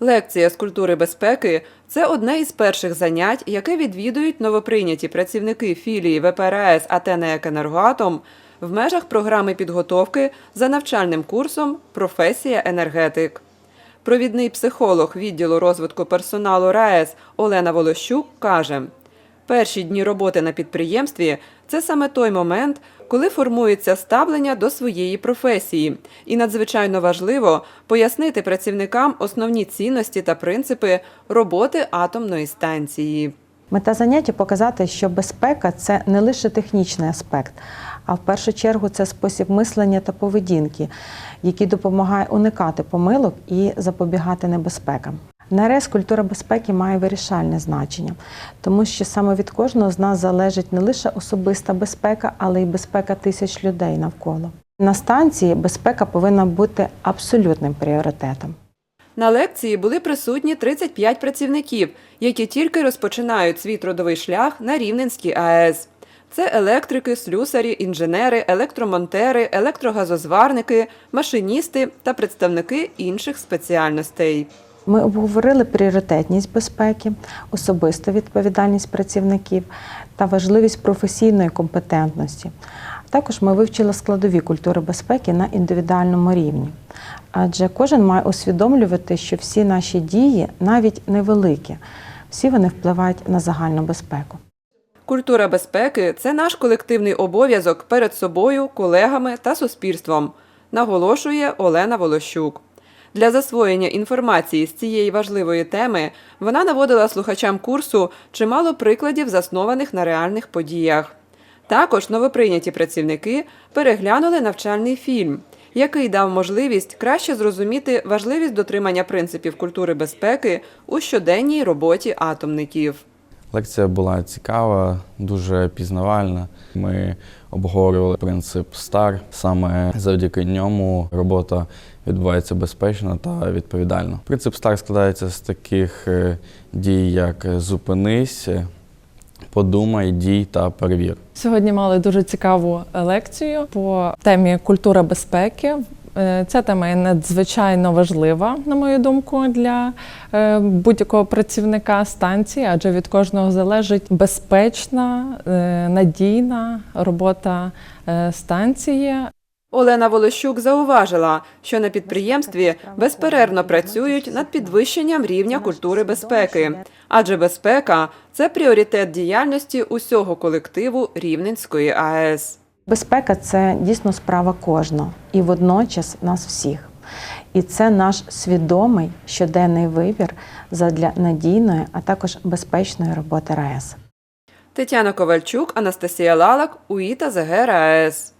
Лекція з культури безпеки це одне із перших занять, яке відвідують новоприйняті працівники філії ВПРС АТ «НЕК Енергоатом в межах програми підготовки за навчальним курсом Професія енергетик. Провідний психолог відділу розвитку персоналу РаЕС Олена Волощук каже: перші дні роботи на підприємстві це саме той момент, коли формується ставлення до своєї професії, і надзвичайно важливо пояснити працівникам основні цінності та принципи роботи атомної станції. Мета заняття показати, що безпека це не лише технічний аспект, а в першу чергу це спосіб мислення та поведінки, який допомагає уникати помилок і запобігати небезпекам. Нарез культура безпеки має вирішальне значення, тому що саме від кожного з нас залежить не лише особиста безпека, але й безпека тисяч людей навколо. На станції безпека повинна бути абсолютним пріоритетом. На лекції були присутні 35 працівників, які тільки розпочинають свій трудовий шлях на Рівненській АЕС. Це електрики, слюсарі, інженери, електромонтери, електрогазозварники, машиністи та представники інших спеціальностей. Ми обговорили пріоритетність безпеки, особисту відповідальність працівників та важливість професійної компетентності. Також ми вивчили складові культури безпеки на індивідуальному рівні. Адже кожен має усвідомлювати, що всі наші дії, навіть невеликі, всі вони впливають на загальну безпеку. Культура безпеки це наш колективний обов'язок перед собою, колегами та суспільством, наголошує Олена Волощук. Для засвоєння інформації з цієї важливої теми вона наводила слухачам курсу чимало прикладів, заснованих на реальних подіях. Також новоприйняті працівники переглянули навчальний фільм, який дав можливість краще зрозуміти важливість дотримання принципів культури безпеки у щоденній роботі атомників. Лекція була цікава, дуже пізнавальна. Ми обговорювали принцип STAR. Саме завдяки ньому робота відбувається безпечно та відповідально. Принцип STAR складається з таких е, дій, як зупинись, подумай, дій та перевір. Сьогодні мали дуже цікаву лекцію по темі культура безпеки. Е, Ця тема є надзвичайно важлива, на мою думку, для е, будь-якого працівника станції, адже від кожного залежить безпечна, е, надійна робота станції. Олена Волощук зауважила, що на підприємстві безперервно працюють над підвищенням рівня культури безпеки, адже безпека це пріоритет діяльності усього колективу Рівненської АЕС. Безпека це дійсно справа кожного і водночас нас всіх. І це наш свідомий щоденний вибір задля надійної, а також безпечної роботи РаЕС. Тетяна Ковальчук, Анастасія Лалак, УІТА ЗГ РаЕС.